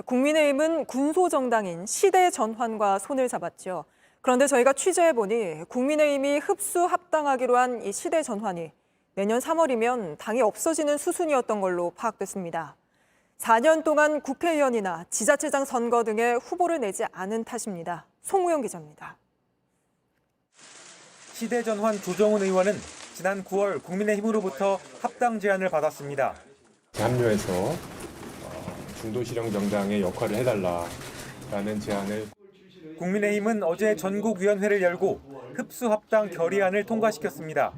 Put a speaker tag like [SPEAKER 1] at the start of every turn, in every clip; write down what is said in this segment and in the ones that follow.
[SPEAKER 1] 국민의힘은 군소정당인 시대 전환과 손을 잡았죠. 그런데 저희가 취재해보니 국민의힘이 흡수 합당하기로 한 이 시대 전환이 내년 3월이면 당이 없어지는 수순이었던 걸로 파악됐습니다. 4년 동안 국회의원이나 지자체장 선거 등에 후보를 내지 않은 탓입니다. 송우영 기자입니다.
[SPEAKER 2] 시대 전환 조정훈 의원은 지난 9월 국민의힘으로부터 합당 제안을 받았습니다.
[SPEAKER 3] 합류해서 어, 중도 실형 정당의 역할을 해달라라는 제안을
[SPEAKER 2] 국민의힘은 어제 전국위원회를 열고 흡수합당 결의안을 통과시켰습니다.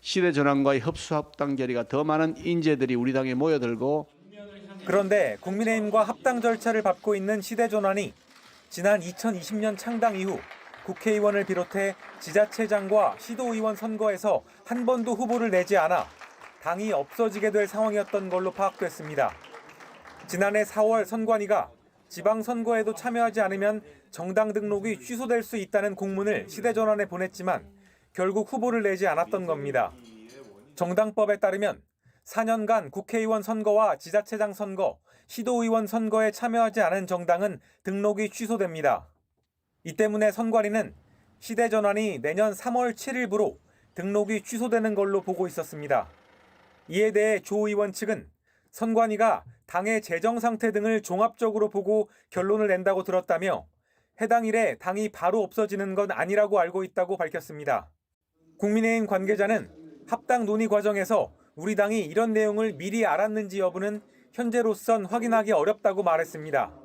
[SPEAKER 4] 시대 전환과의 협수 합당 결의가 더 많은 인재들이 우리 당에 모여들고
[SPEAKER 2] 그런데 국민의힘과 합당 절차를 밟고 있는 시대 전환이 지난 2020년 창당 이후 국회의원을 비롯해 지자체장과 시도의원 선거에서 한 번도 후보를 내지 않아 당이 없어지게 될 상황이었던 걸로 파악됐습니다. 지난해 4월 선관위가 지방선거에도 참여하지 않으면 정당 등록이 취소될 수 있다는 공문을 시대전환에 보냈지만 결국 후보를 내지 않았던 겁니다. 정당법에 따르면 4년간 국회의원 선거와 지자체장 선거, 시도의원 선거에 참여하지 않은 정당은 등록이 취소됩니다. 이 때문에 선관위는 시대전환이 내년 3월 7일부로 등록이 취소되는 걸로 보고 있었습니다. 이에 대해 조 의원 측은 선관위가 당의 재정 상태 등을 종합적으로 보고 결론을 낸다고 들었다며 해당 일에 당이 바로 없어지는 건 아니라고 알고 있다고 밝혔습니다. 국민의힘 관계자는 합당 논의 과정에서 우리 당이 이런 내용을 미리 알았는지 여부는 현재로선 확인하기 어렵다고 말했습니다.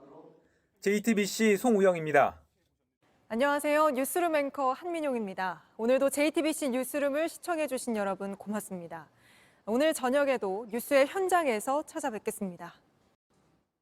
[SPEAKER 2] JTBC 송우영입니다.
[SPEAKER 1] 안녕하세요. 뉴스룸 앵커 한민용입니다. 오늘도 JTBC 뉴스룸을 시청해주신 여러분 고맙습니다. 오늘 저녁에도 뉴스의 현장에서 찾아뵙겠습니다.